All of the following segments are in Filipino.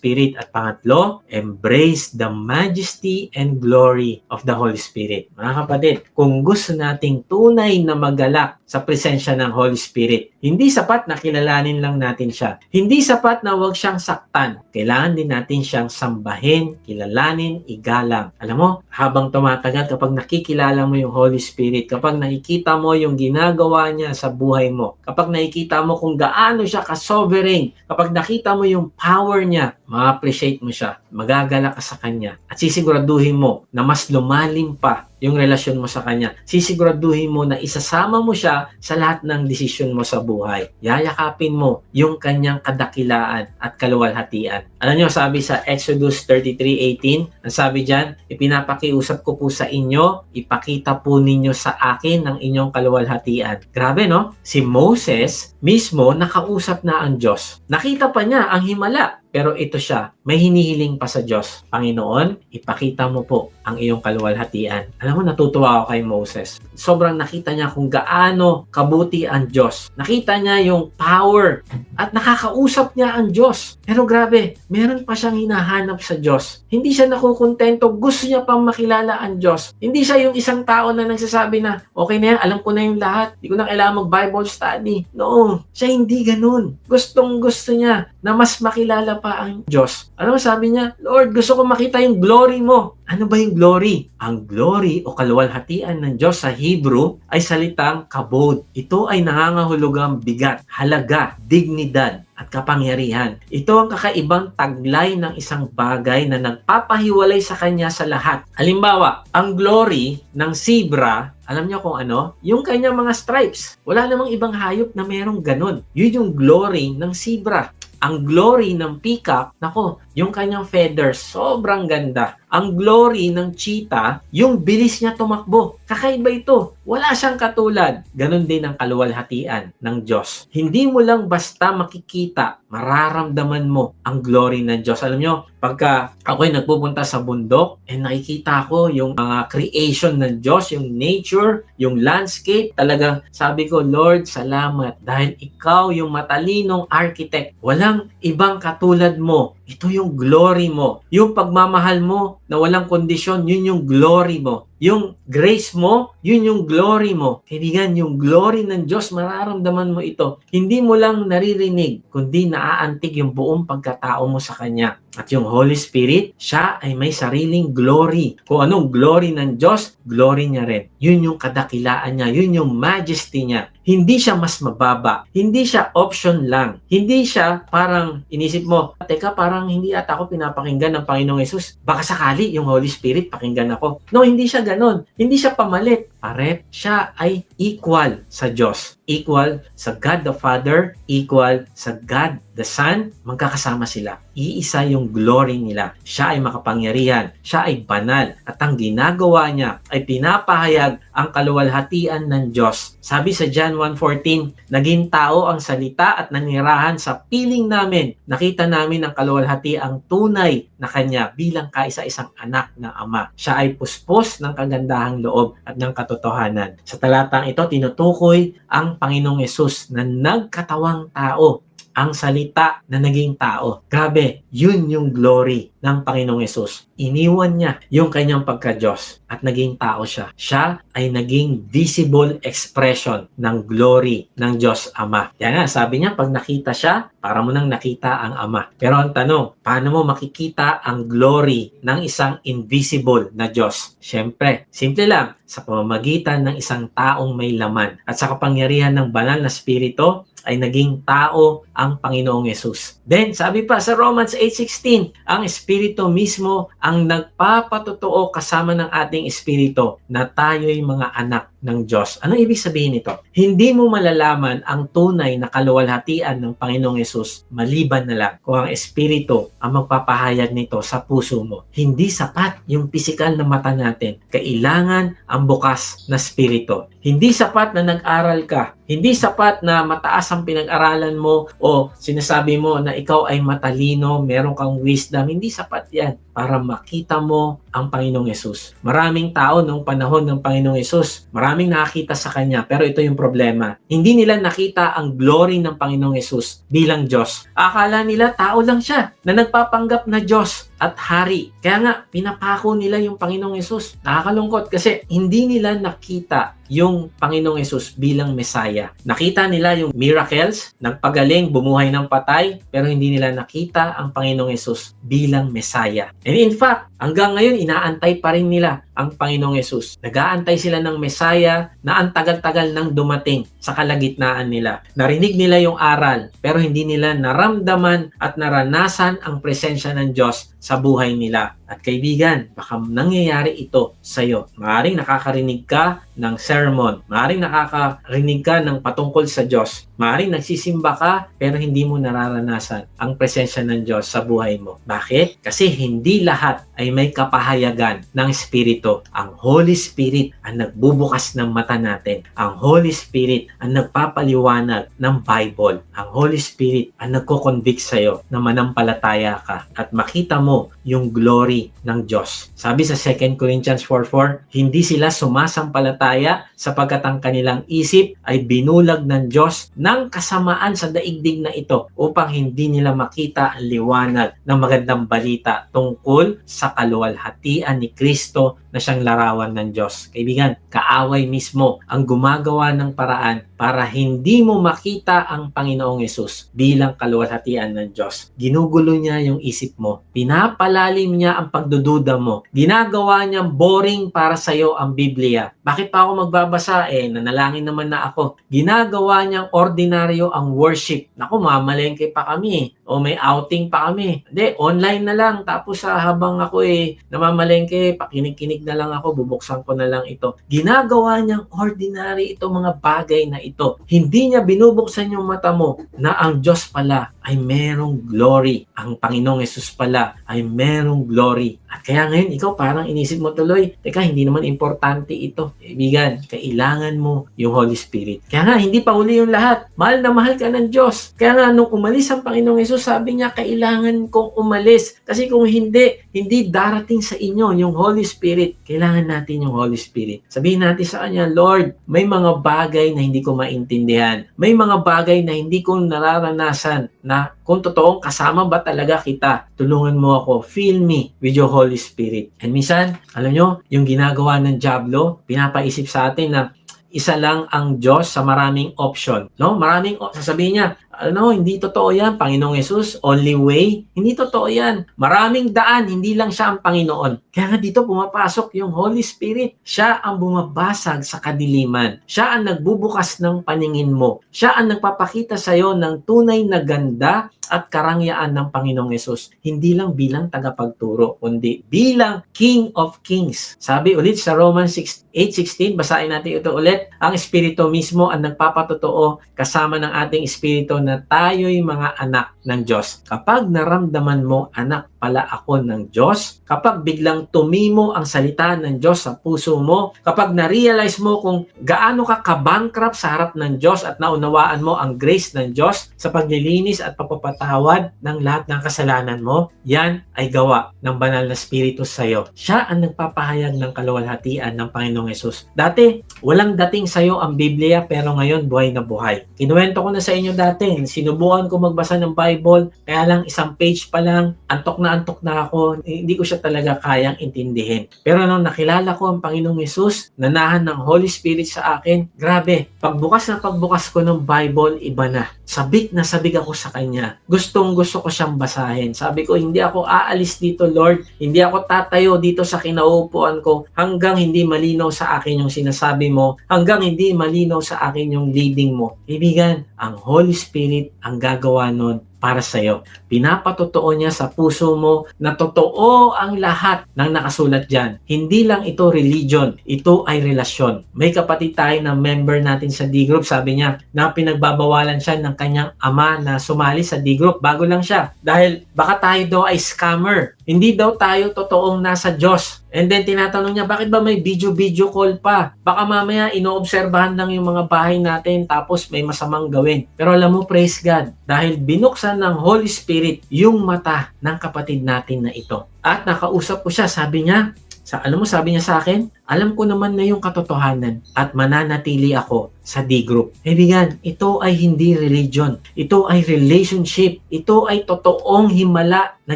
Spirit. At pangatlo, embrace the majesty and glory of the Holy Spirit. Mga kapatid, kung gusto nating tunay na magalak sa presensya ng Holy Spirit, hindi sapat na kilalanin lang natin siya. Hindi sapat na huwag siyang saktan. Kailangan din natin siyang sambahin, kilalanin, igalang. Alam mo, habang tumatagal, kapag nakikilala mo yung Holy Spirit, kapag nakikita mo yung ginagawa niya sa buhay mo, kapag nakikita mo kung gaano siya ka-sovereign, kapag nakita mo yung power niya, ma-appreciate mo siya, magagala ka sa kanya, at sisiguraduhin mo na mas lumalim pa yung relasyon mo sa kanya. Sisiguraduhin mo na isasama mo siya sa lahat ng desisyon mo sa buhay. Yayakapin mo yung kanyang kadakilaan at kaluwalhatian. Alam niyo, sabi sa Exodus 33.18, ang sabi dyan, ipinapakiusap ko po sa inyo, ipakita po ninyo sa akin ng inyong kaluwalhatian. Grabe, no? Si Moses mismo nakausap na ang Diyos. Nakita pa niya ang himala. Pero ito siya, may hinihiling pa sa Diyos. Panginoon, ipakita mo po ang iyong kaluwalhatian. Alam mo, natutuwa ako kay Moses. Sobrang nakita niya kung gaano kabuti ang Diyos. Nakita niya yung power at nakakausap niya ang Diyos. Pero grabe, meron pa siyang hinahanap sa Diyos. Hindi siya nakukontento. Gusto niya pang makilala ang Diyos. Hindi siya yung isang tao na nagsasabi na, okay na yan, alam ko na yung lahat. Hindi ko na kailangan mag-Bible study. No, siya hindi ganun. Gustong gusto niya na mas makilala pa ang Diyos. Ano sabi niya? Lord, gusto ko makita yung glory mo. Ano ba yung glory? Ang glory o kaluwalhatian ng Diyos sa Hebrew ay salitang kabod. Ito ay nangangahulugang bigat, halaga, dignidad, at kapangyarihan. Ito ang kakaibang taglay ng isang bagay na nagpapahiwalay sa kanya sa lahat. Halimbawa, ang glory ng zebra, alam niyo kung ano? Yung kanyang mga stripes. Wala namang ibang hayop na merong ganun. Yun yung glory ng zebra. Ang glory ng peacock, nako, yung kanyang feathers, sobrang ganda. Ang glory ng cheetah, yung bilis niya tumakbo. Kakaiba ito. Wala siyang katulad. Ganon din ang kaluwalhatian ng Diyos. Hindi mo lang basta makikita, mararamdaman mo ang glory ng Diyos. Alam nyo, pagka ako'y nagpupunta sa bundok, eh nakikita ko yung mga creation ng Diyos, yung nature, yung landscape. Talagang sabi ko, Lord, salamat dahil ikaw yung matalinong architect. Walang ibang katulad mo. Ito yung glory mo. Yung pagmamahal mo na walang kondisyon, yun yung glory mo. Yung grace mo, yun yung glory mo. Kaibigan, yung glory ng Diyos, mararamdaman mo ito. Hindi mo lang naririnig, kundi naaantig yung buong pagkatao mo sa Kanya. At yung Holy Spirit, siya ay may sariling glory. Kung anong glory ng Diyos, glory niya rin. Yun yung kadakilaan niya, yun yung majesty niya. Hindi siya mas mababa. Hindi siya option lang. Hindi siya parang inisip mo, teka parang hindi ata ako pinapakinggan ng Panginoong Yesus. Baka sakali yung Holy Spirit pakinggan ako. No, hindi siya ganon. Hindi siya pamalit. Pare, siya ay equal sa Diyos. Equal sa God the Father, equal sa God the Son, magkakasama sila. Iisa yung glory nila. Siya ay makapangyarihan, siya ay banal, at ang ginagawa niya ay pinapahayag ang kaluwalhatian ng Diyos. Sabi sa John 1.14, naging tao ang salita at nanirahan sa piling namin. Nakita namin ang kaluwalhati ang tunay na kanya bilang kaisa-isang anak ng Ama. Siya ay puspos ng kagandahang loob at ng katotohanan. Sa talatang ito, tinutukoy ang Panginoong Yesus na nagkatawang tao ang salita na naging tao. Grabe, yun yung glory ng Panginoong Yesus. Iniwan niya yung kanyang pagka-Diyos at naging tao siya. Siya ay naging visible expression ng glory ng Diyos Ama. Kaya nga, sabi niya, pag nakita siya, para mo nang nakita ang Ama. Pero ang tanong, paano mo makikita ang glory ng isang invisible na Diyos? Siyempre, simple lang, sa pamamagitan ng isang taong may laman at sa kapangyarihan ng banal na spirito ay naging tao ang Panginoong Yesus. Then, sabi pa sa Romans 8.16, ang Espiritu mismo ang nagpapatotoo kasama ng ating Espiritu na tayo'y mga anak ng Diyos. Ano ibig sabihin nito? Hindi mo malalaman ang tunay na kaluwalhatian ng Panginoong Yesus maliban na lang kung ang Espiritu ang magpapahayag nito sa puso mo. Hindi sapat yung pisikal na mata natin. Kailangan ang bukas na Espiritu. Hindi sapat na nag-aral ka. Hindi sapat na mataas ang pinag-aralan mo o sinasabi mo na ikaw ay matalino, meron kang wisdom. Hindi sapat yan para makita mo ang Panginoong Yesus. Maraming tao nung panahon ng Panginoong Yesus, maraming nakakita sa Kanya, pero ito yung problema. Hindi nila nakita ang glory ng Panginoong Yesus bilang Diyos. Akala nila tao lang siya na nagpapanggap na Diyos at hari. Kaya nga, pinapako nila yung Panginoong Yesus. Nakakalungkot kasi hindi nila nakita yung Panginoong Yesus bilang Messiah. Nakita nila yung miracles, nagpagaling, bumuhay ng patay, pero hindi nila nakita ang Panginoong Yesus bilang Messiah. And in fact, hanggang ngayon, inaantay pa rin nila ang Panginoong Yesus. Nagaantay sila ng Messiah na ang tagal-tagal nang dumating sa kalagitnaan nila. Narinig nila yung aral, pero hindi nila naramdaman at naranasan ang presensya ng Diyos sa buhay nila. At kaibigan, baka nangyayari ito sa iyo. Maaring nakakarinig ka ng sermon. Maaring nakakarinig ka ng patungkol sa Diyos. Maaring nagsisimba ka pero hindi mo nararanasan ang presensya ng Diyos sa buhay mo. Bakit? Kasi hindi lahat ay may kapahayagan ng Espiritu. Ang Holy Spirit ang nagbubukas ng mata natin. Ang Holy Spirit ang nagpapaliwanag ng Bible. Ang Holy Spirit ang nagko-convict sa iyo na manampalataya ka at makita mo yung glory ng Diyos. Sabi sa 2 Corinthians 4.4, hindi sila sumasampalataya sapagkat ang kanilang isip ay binulag ng Diyos ng kasamaan sa daigdig na ito upang hindi nila makita ang liwanag ng magandang balita tungkol sa kaluwalhatian ni Kristo na siyang larawan ng Diyos. Kaibigan, kaaway mismo ang gumagawa ng paraan para hindi mo makita ang Panginoong Yesus bilang kaluwalhatian ng Diyos. Ginugulo niya yung isip mo. Pinapalalim niya ang pagdududa mo. Ginagawa niyang boring para sa iyo ang Biblia. Bakit pa ako magbabasa? Eh, nanalangin naman na ako. Ginagawa niyang ordinaryo ang worship. Naku, mamalengke pa kami. O may outing pa kami. Hindi, online na lang. Tapos sa habang ako eh, namamalengke, pakinig-kinig na lang ako, bubuksan ko na lang ito. Ginagawa niyang ordinary ito mga bagay na ito. Hindi niya binubuksan yung mata mo na ang Diyos pala ay merong glory. Ang Panginoong Yesus pala ay merong glory. At kaya ngayon, ikaw parang inisip mo tuloy, teka, hindi naman importante ito. Kaibigan, kailangan mo yung Holy Spirit. Kaya nga, hindi pa uli yung lahat. Mahal na mahal ka ng Diyos. Kaya nga, nung umalis ang Panginoong Yesus, sabi niya, kailangan kong umalis. Kasi kung hindi, hindi darating sa inyo yung Holy Spirit. Kailangan natin yung Holy Spirit. Sabihin natin sa Kanya, Lord, may mga bagay na hindi ko maintindihan. May mga bagay na hindi ko nararanasan na kung totoong kasama ba talaga kita, tulungan mo ako, fill me with your Holy Spirit. And minsan, alam nyo, yung ginagawa ng Diablo, pinapaisip sa atin na isa lang ang Diyos sa maraming option. No? Maraming, sasabihin niya, ano, hindi totoo yan, Panginoong Yesus, only way. Hindi totoo yan. Maraming daan, hindi lang siya ang Panginoon. Kaya nga dito pumapasok yung Holy Spirit. Siya ang bumabasag sa kadiliman. Siya ang nagbubukas ng paningin mo. Siya ang nagpapakita sa iyo ng tunay na ganda at karangyaan ng Panginoong Yesus. Hindi lang bilang tagapagturo, kundi bilang King of Kings. Sabi ulit sa Romans 6, 8.16, basahin natin ito ulit. Ang Espiritu mismo ang nagpapatotoo kasama ng ating Espiritu na tayo'y mga anak ng Diyos. Kapag naramdaman mo, anak pala ako ng Diyos, kapag biglang tumimo ang salita ng Diyos sa puso mo, kapag na-realize mo kung gaano ka kabankrupt sa harap ng Diyos at naunawaan mo ang grace ng Diyos sa paglilinis at pagpapatawad ng lahat ng kasalanan mo, yan ay gawa ng banal na spirito sa iyo. Siya ang nagpapahayag ng kaluwalhatian ng Panginoong Yesus. Dati, walang dating sa iyo ang Biblia pero ngayon buhay na buhay. Kinuwento ko na sa inyo dati, sinubukan ko magbasa ng Bible, kaya lang isang page pa lang, antok na antok na ako, eh, hindi ko siya talaga kayang intindihin. Pero nung nakilala ko ang Panginoong Yesus, nanahan ng Holy Spirit sa akin, grabe, pagbukas na pagbukas ko ng Bible, iba na. Sabik na sabik ako sa Kanya. Gustong gusto ko siyang basahin. Sabi ko, hindi ako aalis dito, Lord. Hindi ako tatayo dito sa kinaupuan ko hanggang hindi malinaw sa akin yung sinasabi mo, hanggang hindi malinaw sa akin yung leading mo. Ibigan, ang Holy Spirit ang gagawa nun para sa iyo. Pinapatotoo niya sa puso mo na totoo ang lahat ng nakasulat diyan. Hindi lang ito religion, ito ay relasyon. May kapatid tayo na member natin sa D-Group, sabi niya na pinagbabawalan siya ng kanyang ama na sumali sa D-Group. Bago lang siya. Dahil baka tayo daw ay scammer. Hindi daw tayo totoong nasa Diyos. And then tinatanong niya, bakit ba may video-video call pa? Baka mamaya inoobserbahan lang yung mga bahay natin tapos may masamang gawin. Pero alam mo, praise God, dahil binuksan ng Holy Spirit yung mata ng kapatid natin na ito. At nakausap ko siya, sabi niya, sa, alam mo, sabi niya sa akin, alam ko naman na yung katotohanan at mananatili ako sa D-group. Kaibigan, ito ay hindi religion. Ito ay relationship. Ito ay totoong himala na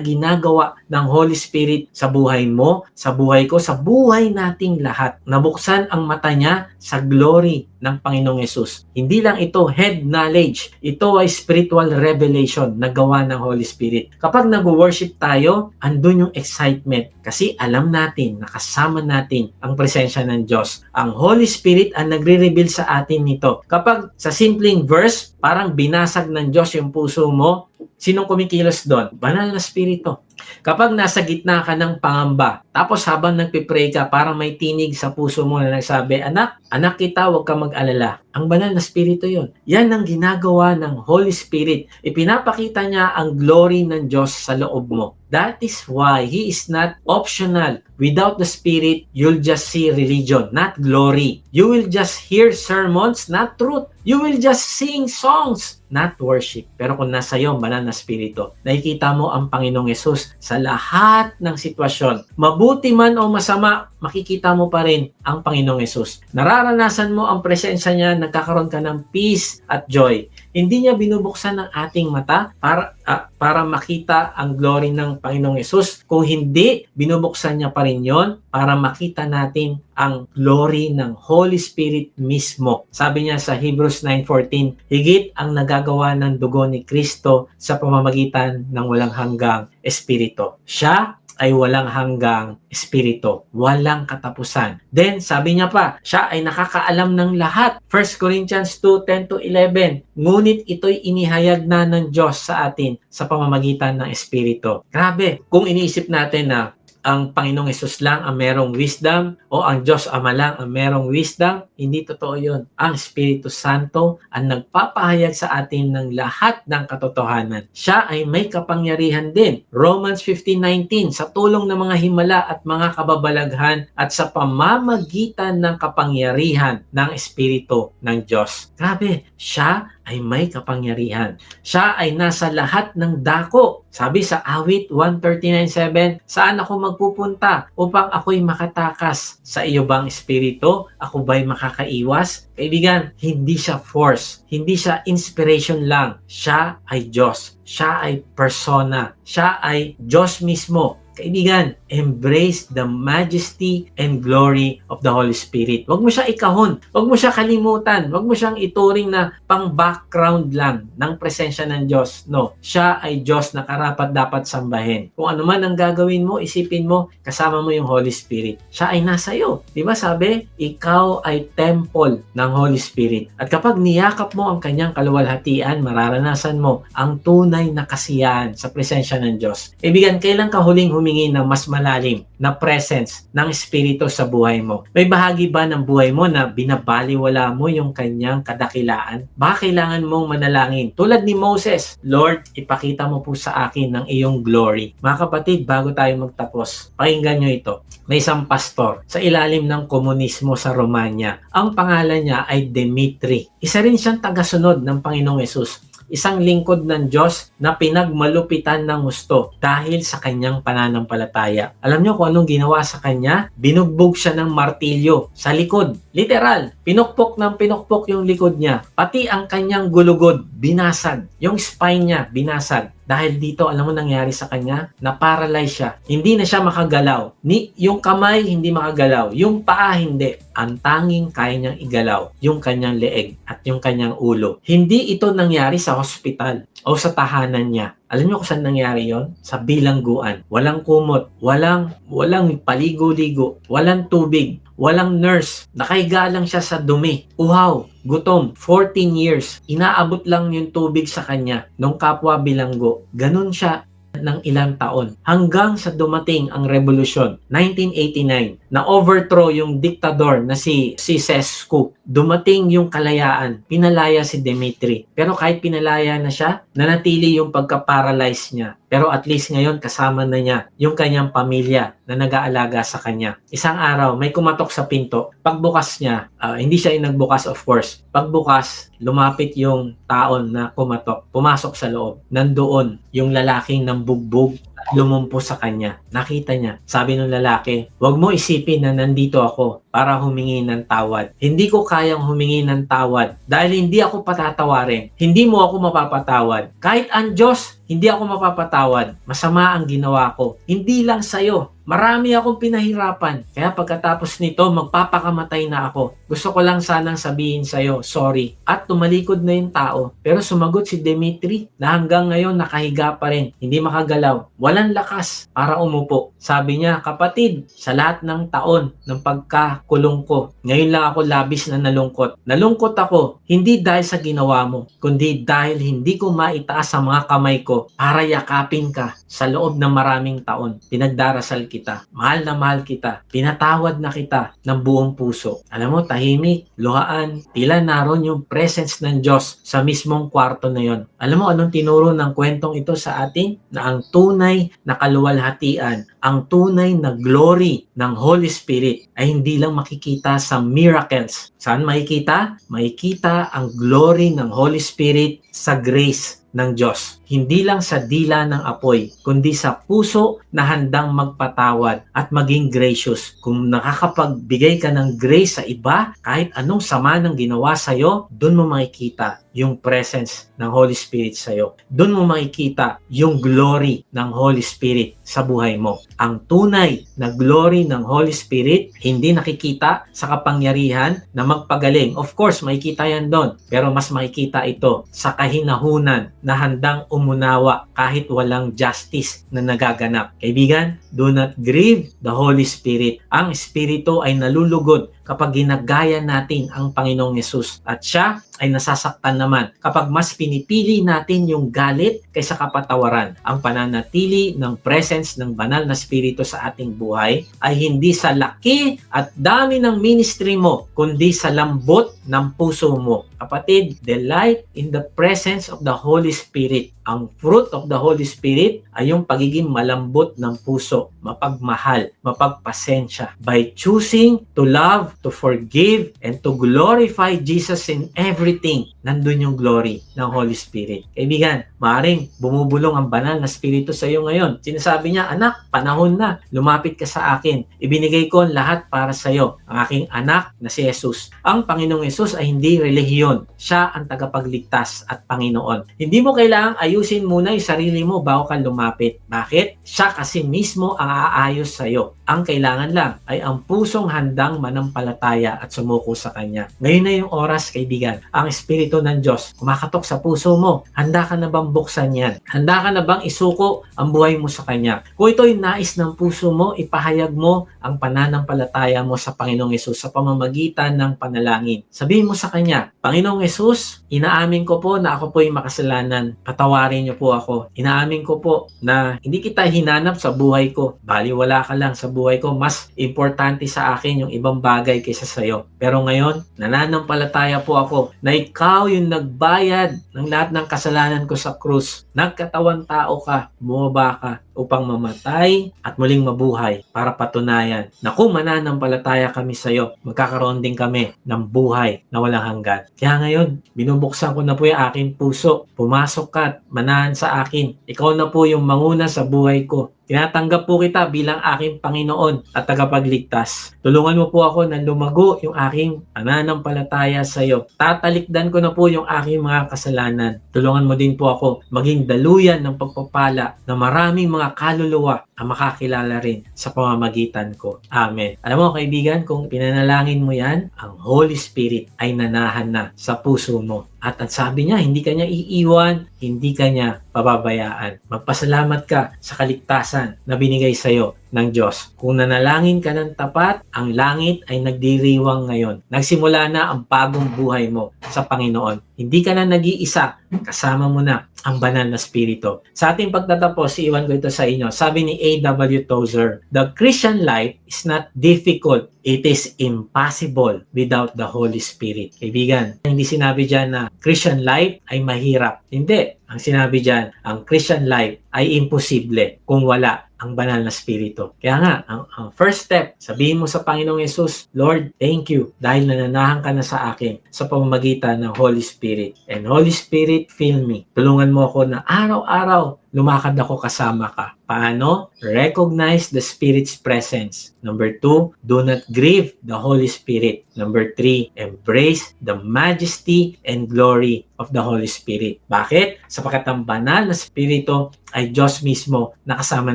ginagawa ng Holy Spirit sa buhay mo, sa buhay ko, sa buhay nating lahat. Nabuksan ang mata niya sa glory ng Panginoong Yesus. Hindi lang ito head knowledge. Ito ay spiritual revelation na gawa ng Holy Spirit. Kapag nag-worship tayo, andun yung excitement kasi alam natin, nakasama natin ang presensya ng Diyos. Ang Holy Spirit ang nagre-reveal sa atin nito. Kapag sa simpleng verse, parang binasag ng Diyos yung puso mo, sinong kumikilos doon? Banal na Spirito. Kapag nasa gitna ka ng pangamba, tapos habang nagpipray ka, parang may tinig sa puso mo na nagsabi, Anak, anak kita, huwag ka mag-alala. Ang banal na Spirito yon. Yan ang ginagawa ng Holy Spirit. Ipinapakita niya ang glory ng Diyos sa loob mo. That is why He is not optional. Without the Spirit, you'll just see religion, not glory. You will just hear sermons, not truth. You will just sing songs, not worship. Pero kung nasa iyo ang banal na Spirito, nakikita mo ang Panginoong Yesus sa lahat ng sitwasyon. Mabuti man o masama, makikita mo pa rin ang Panginoong Yesus. Nararanasan mo ang presensya niya, nagkakaroon ka ng peace at joy. Hindi niya binubuksan ng ating mata para ah, para makita ang glory ng Panginoong Yesus. Kung hindi, binubuksan niya pa rin yon para makita natin ang glory ng Holy Spirit mismo. Sabi niya sa Hebrews 9.14, higit ang nagagawa ng dugo ni Kristo sa pamamagitan ng walang hanggang Espiritu. Siya ay walang hanggang espiritu, walang katapusan. Then, sabi niya pa, siya ay nakakaalam ng lahat. 1 Corinthians 2:10 to 11. Ngunit ito'y inihayag na ng Diyos sa atin sa pamamagitan ng espiritu. Grabe, kung iniisip natin na ang Panginoong Yesus lang ang merong wisdom o ang Diyos Ama lang ang merong wisdom, hindi totoo yun. Ang Espiritu Santo ang nagpapahayag sa atin ng lahat ng katotohanan. Siya ay may kapangyarihan din. Romans 15.19 Sa tulong ng mga himala at mga kababalaghan at sa pamamagitan ng kapangyarihan ng Espiritu ng Diyos. Grabe, siya ay may kapangyarihan. Siya ay nasa lahat ng dako. Sabi sa awit 139.7, saan ako magpupunta upang ako'y makatakas? Sa iyo bang espiritu? Ako ba'y makakaiwas? Kaibigan, hindi siya force. Hindi siya inspiration lang. Siya ay Diyos. Siya ay persona. Siya ay Diyos mismo. Kaibigan, embrace the majesty and glory of the Holy Spirit. Huwag mo siya ikahon. Huwag mo siya kalimutan. Huwag mo siyang ituring na pang background lang ng presensya ng Diyos. No, siya ay Diyos na karapat dapat sambahin. Kung ano man ang gagawin mo, isipin mo, kasama mo yung Holy Spirit. Siya ay nasa iyo. Di ba sabi, ikaw ay temple ng Holy Spirit. At kapag niyakap mo ang kanyang kaluwalhatian, mararanasan mo ang tunay na kasiyahan sa presensya ng Diyos. Kaibigan, kailan ka huling humingi ng mas malalim na presence ng Espiritu sa buhay mo? May bahagi ba ng buhay mo na binabaliwala mo yung kanyang kadakilaan? Baka kailangan mong manalangin. Tulad ni Moses, Lord, ipakita mo po sa akin ng iyong glory. Mga kapatid, bago tayo magtapos, pakinggan nyo ito. May isang pastor sa ilalim ng komunismo sa Romania. Ang pangalan niya ay Dimitri. Isa rin siyang tagasunod ng Panginoong Yesus isang lingkod ng Diyos na pinagmalupitan ng gusto dahil sa kanyang pananampalataya. Alam niyo kung anong ginawa sa kanya? Binugbog siya ng martilyo sa likod. Literal, pinukpok ng pinukpok yung likod niya. Pati ang kanyang gulugod, binasag. Yung spine niya, binasag. Dahil dito, alam mo nangyari sa kanya? Na-paralyze siya. Hindi na siya makagalaw. Ni, yung kamay, hindi makagalaw. Yung paa, hindi. Ang tanging kaya niyang igalaw, yung kanyang leeg at yung kanyang ulo. Hindi ito nangyari sa hospital o sa tahanan niya. Alam niyo kung saan nangyari yon? Sa bilangguan. Walang kumot, walang, walang paligo-ligo, walang tubig, walang nurse. Nakahiga lang siya sa dumi. Uhaw, gutom, 14 years. Inaabot lang yung tubig sa kanya nung kapwa bilanggo. Ganun siya ng ilang taon hanggang sa dumating ang revolusyon 1989 na overthrow yung diktador na si si Sescu dumating yung kalayaan pinalaya si Dimitri pero kahit pinalaya na siya nanatili yung pagka-paralyze niya pero at least ngayon kasama na niya yung kanyang pamilya na nag-aalaga sa kanya. Isang araw, may kumatok sa pinto. Pagbukas niya, ah, hindi siya yung nagbukas of course. Pagbukas, lumapit yung taon na kumatok. Pumasok sa loob. Nandoon yung lalaking nambugbog at lumumpo sa kanya. Nakita niya. Sabi ng lalaki, huwag mo isipin na nandito ako para humingi ng tawad. Hindi ko kayang humingi ng tawad dahil hindi ako patatawarin. Hindi mo ako mapapatawad. Kahit ang Diyos, hindi ako mapapatawad. Masama ang ginawa ko. Hindi lang sa'yo. Marami akong pinahirapan. Kaya pagkatapos nito, magpapakamatay na ako. Gusto ko lang sanang sabihin sa'yo, sorry. At tumalikod na yung tao. Pero sumagot si Dimitri na hanggang ngayon nakahiga pa rin. Hindi makagalaw. Walang lakas para umupo. Sabi niya, kapatid, sa lahat ng taon ng pagkakulong ko, ngayon lang ako labis na nalungkot. Nalungkot ako, hindi dahil sa ginawa mo, kundi dahil hindi ko maitaas sa mga kamay ko para yakapin ka sa loob ng maraming taon. Pinagdarasal kita. Mahal na mahal kita. Pinatawad na kita ng buong puso. Alam mo, tahimik, luhaan, tila naroon yung presence ng Diyos sa mismong kwarto na yon. Alam mo anong tinuro ng kwentong ito sa atin? Na ang tunay na kaluwalhatian, ang tunay na glory ng Holy Spirit ay hindi lang makikita sa miracles. Saan makikita? Makikita ang glory ng Holy Spirit sa grace ng Diyos. Hindi lang sa dila ng apoy, kundi sa puso na handang magpatawad at maging gracious. Kung nakakapagbigay ka ng grace sa iba, kahit anong sama ng ginawa sa'yo, doon mo makikita yung presence ng Holy Spirit sa'yo. Doon mo makikita yung glory ng Holy Spirit sa buhay mo. Ang tunay na glory ng Holy Spirit, hindi nakikita sa kapangyarihan na magpagaling. Of course, makikita yan doon. Pero mas makikita ito sa kahinahunan na handang umunawa kahit walang justice na nagaganap. Kaibigan, do not grieve the Holy Spirit. Ang Espiritu ay nalulugod kapag ginagaya natin ang Panginoong Yesus at siya ay nasasaktan naman kapag mas pinipili natin yung galit kaysa kapatawaran. Ang pananatili ng presence ng banal na spirito sa ating buhay ay hindi sa laki at dami ng ministry mo, kundi sa lambot ng puso mo. Kapatid, delight in the presence of the Holy Spirit. Ang fruit of the Holy Spirit ay yung pagiging malambot ng puso, mapagmahal, mapagpasensya. By choosing to love, to forgive, and to glorify Jesus in everything, nandun yung glory ng Holy Spirit. Kaibigan, maaring bumubulong ang banal na Spirito sa iyo ngayon. Sinasabi niya, anak, panahon na, lumapit ka sa akin. Ibinigay ko ang lahat para sa iyo, ang aking anak na si Jesus. Ang Panginoong Jesus ay hindi relihiyon. Siya ang tagapagligtas at Panginoon. Hindi mo kailangang ayusin muna yung sarili mo bago ka lumapit. Bakit? Siya kasi mismo ang aayos sa iyo. Ang kailangan lang ay ang pusong handang manampalataya at sumuko sa Kanya. Ngayon na yung oras, kaibigan. Ang Espiritu ng Diyos kumakatok sa puso mo. Handa ka na bang buksan yan? Handa ka na bang isuko ang buhay mo sa Kanya? Kung ito'y nais ng puso mo, ipahayag mo ang pananampalataya mo sa Panginoong Yesus sa pamamagitan ng panalangin. Sabihin mo sa Kanya, Panginoong Yesus, inaamin ko po na ako po'y makasalanan. Patawarin niyo po ako. Inaamin ko po na hindi kita hinanap sa buhay ko. Baliwala ka lang sa buhay ko. Mas importante sa akin yung ibang bagay kaysa sa iyo. Pero ngayon, nananampalataya po ako na ikaw yung nagbayad ng lahat ng kasalanan ko sa krus. Nagkatawan tao ka, bumaba ka upang mamatay at muling mabuhay para patunayan na kung mananampalataya kami sa iyo, magkakaroon din kami ng buhay na walang hanggan. Kaya ngayon, binubuksan ko na po yung aking puso. Pumasok ka at manahan sa akin. Ikaw na po yung manguna sa buhay ko. Tinatanggap po kita bilang aking Panginoon at tagapagligtas. Tulungan mo po ako na lumago yung aking pananampalataya sa iyo. Tatalikdan ko na po yung aking mga kasalanan. Tulungan mo din po ako maging daluyan ng pagpapala na maraming mga kaluluwa ang makakilala rin sa pamamagitan ko. Amen. Alam mo kaibigan, kung pinanalangin mo yan, ang Holy Spirit ay nanahan na sa puso mo At ang sabi niya, hindi ka niya iiwan, hindi ka niya pababayaan. Magpasalamat ka sa kaligtasan na binigay sa iyo ng Diyos. Kung nanalangin ka ng tapat, ang langit ay nagdiriwang ngayon. Nagsimula na ang bagong buhay mo sa Panginoon. Hindi ka na nag-iisa, kasama mo na ang banal na spirito. Sa ating pagtatapos, iwan ko ito sa inyo. Sabi ni A.W. Tozer, The Christian life is not difficult. It is impossible without the Holy Spirit. Kaibigan, hindi sinabi dyan na Christian life ay mahirap. Hindi. Ang sinabi dyan, ang Christian life ay imposible kung wala ang banal na spirito. Kaya nga, ang, ang first step, sabihin mo sa Panginoong Yesus, Lord, thank you dahil nananahan ka na sa akin sa pamamagitan ng Holy Spirit. And Holy Spirit, fill me. Tulungan mo ako na araw-araw lumakad ako kasama ka. Paano? Recognize the Spirit's presence. Number two, do not grieve the Holy Spirit. Number three, embrace the majesty and glory of the Holy Spirit. Bakit? Sapagkat ang banal na Spirito ay Diyos mismo na kasama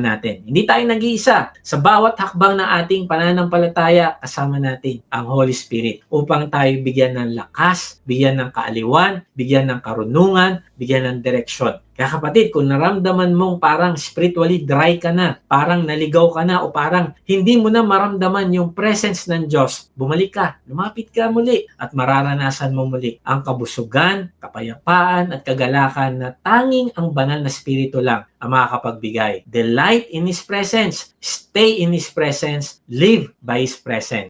natin. Hindi tayo nag-iisa. Sa bawat hakbang ng ating pananampalataya, kasama natin ang Holy Spirit upang tayo bigyan ng lakas, bigyan ng kaaliwan, bigyan ng karunungan, bigyan ng direksyon. Kaya kapatid, kung naramdaman mong parang spiritually dry ka na, parang naligaw ka na, o parang hindi mo na maramdaman yung presence ng Diyos, bumalik ka, lumapit ka muli, at mararanasan mo muli ang kabusugan, kapayapaan, at kagalakan na tanging ang banal na spirito lang ang makakapagbigay. Delight in His presence, stay in His presence, live by His presence.